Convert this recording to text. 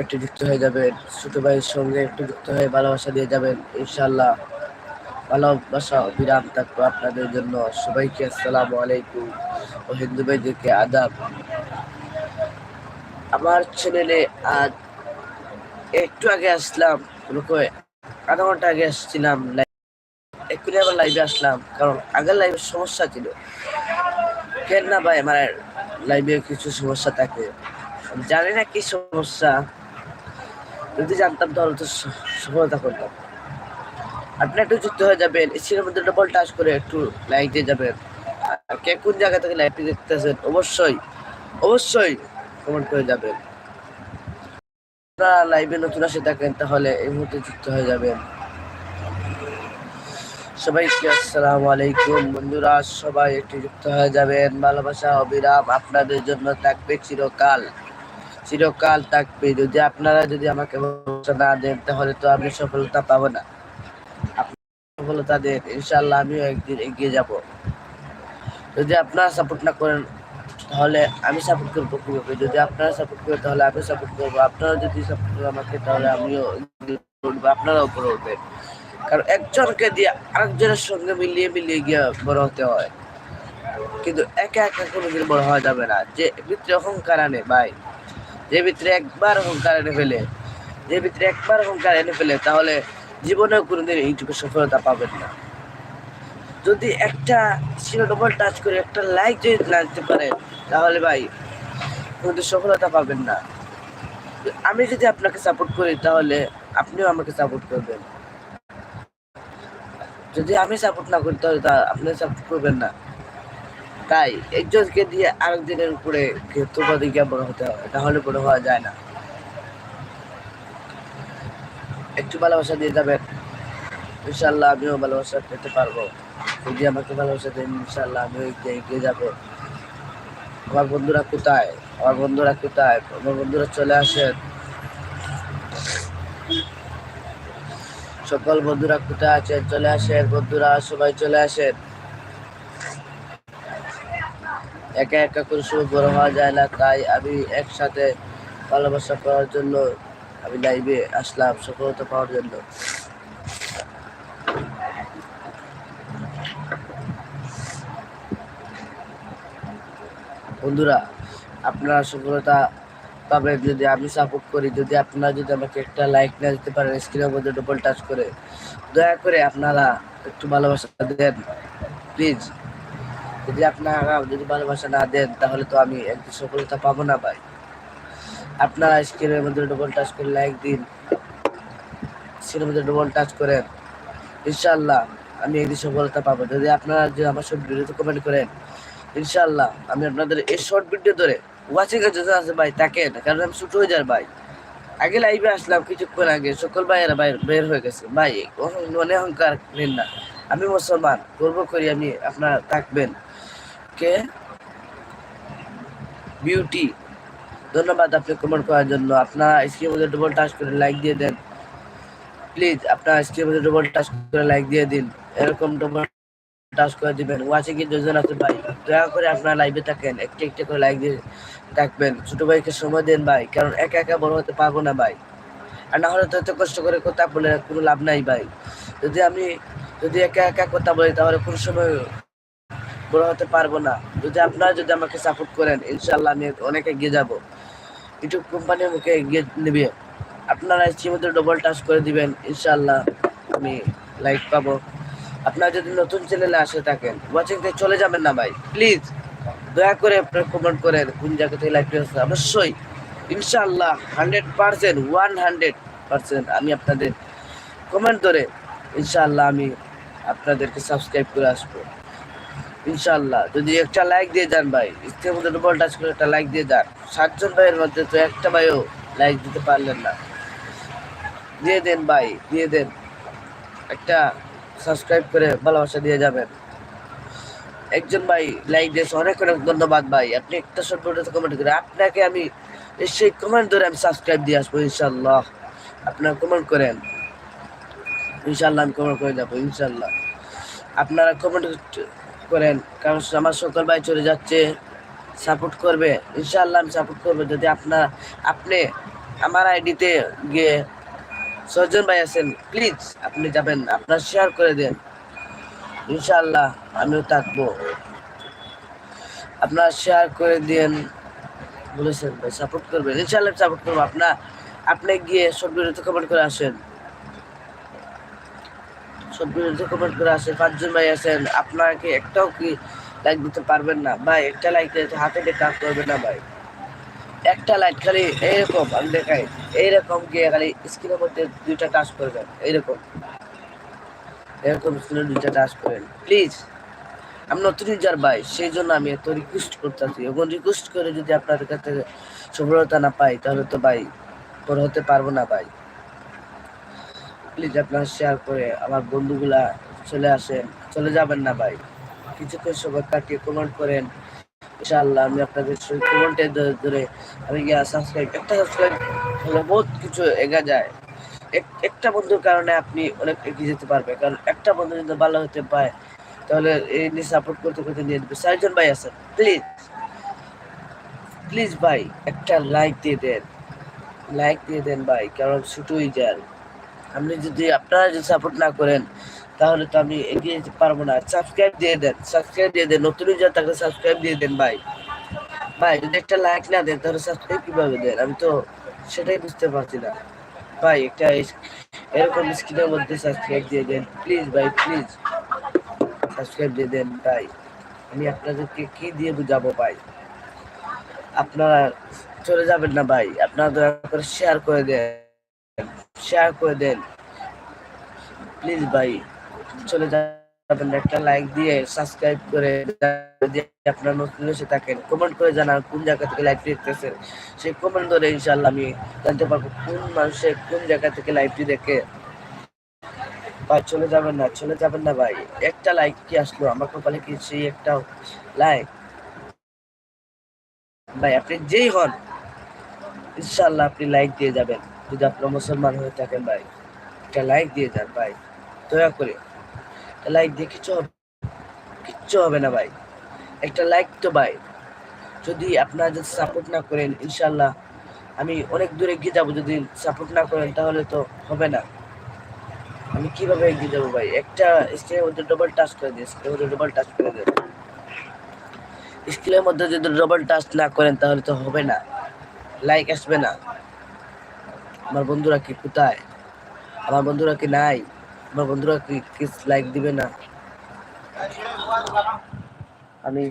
একটু যুক্ত হয়ে যাবেন। ছোট ভাইয়ের সঙ্গে একটু যুক্ত হয়ে ভালোবাসা দিয়ে যাবেন ইনশাল্লাহ ভালোবাসা বিরাম থাকব আপনাদের জন্য। সবাইকে আসসালামু আলাইকুম। ও হিন্দু ভাইদেরকে আদাব। আমার চ্যানেলে আজ একটু আগে আসলাম আধা ঘণ্টা আগে আসছিলাম এক্ষুনি আবার লাইভে আসলাম, কারণ আগের লাইভের সমস্যা ছিল। কেন না ভাই, আমার লাইভে কিছু সমস্যা থাকে। জানি না কি সমস্যা। যদি জানতাম তাহলে তো সফলতা করতাম। আপনি একটু যুক্ত হয়ে যাবেন স্ক্রিনের মধ্যে ডবল টাচ করে একটু লাইক দিয়ে যাবেন। কে কোন জায়গা থেকে লাইভটি দেখতেছেন, অবশ্যই অবশ্যই কমেন্ট করে যাবেন। আপনারা লাইভে নতুন আসে থাকেন, তাহলে এই মুহূর্তে যুক্ত হয়ে যাবেন। সবাইকে আসসালামু আলাইকুম। বন্ধুরা, সবাই একটু যুক্ত হয়ে যাবেন। ভালোবাসা, অবিরাম আপনাদের জন্য থাকবে চিরকাল। চিরকাল থাকবে। যদি আপনারা যদি আমাকে ভরসা না দেন, তাহলে তো আমি সফলতা পাবো না। সফলতা দেন ইনশাল্লাহ আমিও একদিন এগিয়ে যাব। যদি আপনারা সাপোর্ট না করেন, তাহলে আমি সাপোর্ট করব কীভাবে? যদি আপনারা সাপোর্ট করেন, তাহলে আমি সাপোর্ট করব। আপনারা যদি সাপোর্ট করেন আমাকে, তাহলে আমিও উঠবো, আপনারাও উপরে উঠবেন কারণ একজনকে দিয়ে আরেকজনের সঙ্গে মিলিয়ে মিলিয়ে গিয়ে বড় হতে হয়। কিন্তু একা একা কোনোদিন বড় হওয়া যাবে না। যে ভিতরে অহংকার আনে, ভাই। যে ভিতরে একবার অহংকার এনে ফেলে, যে ভিতরে একবার অহংকার এনে ফেলে, তাহলে জীবনেও কোনোদিন ইউটিউবে সফলতা পাবেন না। যদি একটা ছিল ডবল টাচ করে, একটা লাইক যদি লাগতে পারে, তাহলে ভাই কোনোদিন সফলতা পাবেন না। আমি যদি আপনাকে সাপোর্ট করি, তাহলে আপনিও আমাকে সাপোর্ট করবেন। যদি আমি সাপোর্ট না করি, তাহলে আপনি সাপোর্ট করবেন না। তাই একজনকে দিয়ে আরেকজনের উপরে দিকে বড় হতে হবে, তাহলে বড় হওয়া যায় না। একটু ভালোবাসা দিয়ে যাবেন। ইনশাল্লাহ আমিও ভালোবাসা পেতে পারব। যদি আমাকে ভালোবাসা দেন ইনশাল্লাহ আমিও এগিয়ে এগিয়ে যাব। আমার বন্ধুরা কোথায়? আমার বন্ধুরা কোথায়? আমার বন্ধুরা চলে আসেন। সকল বন্ধুরা কোথায় আছেন চলে আসেন, বন্ধুরা সবাই চলে আসেন। একা একা করে শুরু বড় হওয়া যায় না, তাই আমি একসাথে ভালোবাসা করার জন্য আমি লাইভে আসলাম সফলতা পাওয়ার জন্য। বন্ধুরা, আপনারা সফলতা পাবেন যদি আমি সাপোর্ট করি, যদি আপনারা যদি আমাকে একটা লাইক না দিতে পারেন স্ক্রিনের মধ্যে ডবল টাচ করে, দয়া করে আপনারা একটু ভালোবাসা দেন প্লিজ যদি আপনারা যদি ভালোবাসা না দেন, তাহলে তো আমি একটু সফলতা পাবো না ভাই। আপনারা স্ক্রিনের মধ্যে ডবল টাচ করে লাইক দিন। স্ক্রিনের মধ্যে ডবল টাচ করেন। ইনশাল্লাহ আমি একদিন সফলতা পাবো। যদি আপনারা যদি আমার সব ভিডিওতে কমেন্ট করেন ইনশাল্লাহ আমি আপনাদের এই শর্ট ভিডিও ধরে ওয়াচিং এর যত আছে ভাই তাকে কারণ আমি ছুট হয়ে যার ভাই। আগে লাইভে আসলাম কিছুক্ষণ আগে, সকল ভাইয়েরা ভাই বের হয়ে গেছে। ভাই মনে অহংকার নেন না। আমি মুসলমান, গর্ব করি আমি আপনারা থাকবেন। কে বিউটি ধন্যবাদ আপনি কমেন্ট করার জন্য। আপনার স্ক্রিনের মধ্যে ডবল টাচ করে লাইক দিয়ে দেন। প্লিজ আপনার স্ক্রিনের মধ্যে ডবল টাচ করে লাইক দিয়ে দিন। এরকম ডবল টাচ করে দিবেন। ওয়াচিং এর যোজন আছে ভাই। দয়া করে আপনার লাইভে থাকেন। একটু একটু করে লাইক দিয়ে থাকবেন। ছোট ভাইকে সময় দেন ভাই। কারণ একা একা বড় হতে পারব না ভাই। আর না হলে তো এত কষ্ট করে কথা বলে কোনো লাভ নাই ভাই। যদি আমি যদি একা একা কথা বলি, তাহলে কোনো সময় বড় হতে পারব না। যদি আপনারা যদি আমাকে সাপোর্ট করেন ইনশাল্লাহ আমি অনেক এগিয়ে যাব। ইউটিউব কোম্পানি আমাকে এগিয়ে নেবে। আপনারা মধ্যে ডবল টাচ করে দিবেন ইনশাল্লাহ আমি লাইক পাবো। আপনারা যদি নতুন চ্যানেলে আসে থাকেন ওয়াচিং থেকে চলে যাবেন না ভাই। প্লিজ দয়া করে আপনার কমেন্ট করেন, কোন জায়গা থেকে লাইক আসছে অবশ্যই ইনশাল্লাহ hundred percent one hundred percent আমি আপনাদের কমেন্ট ধরে ইনশাল্লাহ আমি আপনাদেরকে সাবস্ক্রাইব করে আসব। ইনশাল্লাহ যদি একটা লাইক দিয়ে যান ভাই, স্ক্রিনের মধ্যে ডবল টাচ করে একটা লাইক দিয়ে যান সাতজন ভাইয়ের মধ্যে তো একটা ভাইও লাইক দিতে পারলেন না। দিয়ে দেন ভাই, দিয়ে দেন। একটা সাবস্ক্রাইব করে ভালোবাসা দিয়ে যাবেন। একজন ভাই লাইক দিয়েছে, অনেক অনেক ধন্যবাদ ভাই। আপনি একটা শর্ট কমেন্ট করে, আপনাকে আমি সেই কমেন্ট ধরে আমি সাবস্ক্রাইব দিয়ে আসব ইনশাল্লাহ আপনার কমেন্ট করেন। ইনশাল্লাহ আমি কমেন্ট করে যাব ইনশাল্লাহ আপনারা কমেন্ট করেন, কারণ আমার সকল ভাই চলে যাচ্ছে সাপোর্ট করবে। ইনশাল্লাহ আমি সাপোর্ট করব। যদি আপনার আপনি আমার আইডিতে গিয়ে ছয়জন ভাই আছেন প্লিজ আপনি যাবেন, আপনার শেয়ার করে দেন। ইনশাআল্লাহ আমিও থাকব। আপনার শেয়ার করে দেন, বলেছেন ভাই সাপোর্ট করবেন। ইনশাআল্লাহ সাপোর্ট করব। আপনার আপনি গিয়ে সব ভিডিওতে কমেন্ট করে আসেন। সব কমেন্ট করে আসেন, পাঁচজন ভাই আছেন, আপনাকে একটাও কি লাইক দিতে পারবেন না? ভাই, একটা লাইক দিতে হাতে দিয়ে কাজ করবেন না ভাই। একটা লাইট খালি এইরকম আমি দেখাই এইরকম গিয়ে খালি স্ক্রিনের মধ্যে দুইটা টাচ করবেন এইরকম এরকম। স্ক্রিনে দুইটা টাচ করেন। প্লিজ আমি নতুন ইউজার ভাই, সেই জন্য আমি এত রিকোয়েস্ট করতেছি। এখন রিকোয়েস্ট করে যদি আপনাদের কাছ সফলতা না পাই, তাহলে তো ভাই পর হতে পারব না ভাই। প্লিজ আপনারা শেয়ার করে আমার বন্ধুগুলা চলে আসেন চলে যাবেন না ভাই। কিছুক্ষণ সময় কাটিয়ে কমেন্ট করেন। ইনশাআল্লাহ আমি আপনাদের কমেন্টে ধরে আমি গিয়া সাবস্ক্রাইব একটা সাবস্ক্রাইব হলে বহুত কিছু এগা যায়। একটা বন্ধুর কারণে আপনি অনেক এগিয়ে যেতে পারবে কারণ একটা বন্ধু যদি ভালো হতে পায়, তাহলে এই নিয়ে সাপোর্ট করতে করতে নিয়ে দেবে চারজন ভাই আছেন প্লিজ প্লিজ ভাই, একটা লাইক দিয়ে দেন। লাইক দিয়ে দেন ভাই, কারণ ছুটোই যান আপনি যদি আপনারা যদি সাপোর্ট না করেন, তাহলে তো আমি এগিয়ে যেতে পারব না। সাবস্ক্রাইব দিয়ে দেন সাবস্ক্রাইব দিয়ে দেন, নতুন যা থাকলে সাবস্ক্রাইব দিয়ে দেন ভাই। ভাই, যদি একটা লাইক না দেন, তাহলে সাবস্ক্রাইব কীভাবে দেন? আমি তো সেটাই বুঝতে পারছি না। ভাই, একটা এরকম স্ক্রিনের মধ্যে সাবস্ক্রাইব দিয়ে দেন। প্লিজ ভাই প্লিজ সাবস্ক্রাইব দিয়ে দেন ভাই। আমি আপনাদেরকে কি দিয়ে বুঝাবো ভাই? আপনারা চলে যাবেন না ভাই। আপনারা দয়া করে শেয়ার করে দেন। শেয়ার করে দেন। প্লিজ ভাই, চলে যাবেন। একটা লাইক দিয়ে সাবস্ক্রাইব করে আপনারা নতুন এসে থাকেন। কমেন্ট করে জানান কোন জায়গা থেকে লাইভ দেখতেছেন। সেই কমেন্ট ধরে ইনশাল্লাহ আমি জানতে পারব কোন মানুষের কোন জায়গা থেকে লাইভটি দেখে। ভাই, চলে যাবেন না, চলে যাবেন না ভাই। একটা লাইক কি আসলো? আমার কপালে কি সেই একটা লাইক ভাই, আপনি যেই হন ইনশাল্লাহ আপনি লাইক দিয়ে যাবেন। যদি আপনার মুসলমান হয়ে থাকেন ভাই, একটা লাইক দিয়ে যান ভাই, দয়া করে। লাইক দিয়ে কিছু হবে, কিচ্ছু হবে না ভাই। একটা লাইক তো ভাই, যদি আপনারা যদি সাপোর্ট না করেন ইনশাল্লাহ আমি অনেক দূরে এগিয়ে যাব যদি সাপোর্ট না করেন, তাহলে তো হবে না। আমি কীভাবে এগিয়ে যাব ভাই? একটা স্ক্রিনের মধ্যে ডবল টাচ করে দিন স্ক্রিনের মধ্যে ডবল টাচ করে দেন। স্ক্রিনের মধ্যে যদি ডবল টাচ না করেন, তাহলে তো হবে না। লাইক আসবে না। আমার বন্ধুরা কি কোথায়? আমার বন্ধুরা কি নাই? আমার বন্ধুরা কি কিস লাইক দিবে না? আমি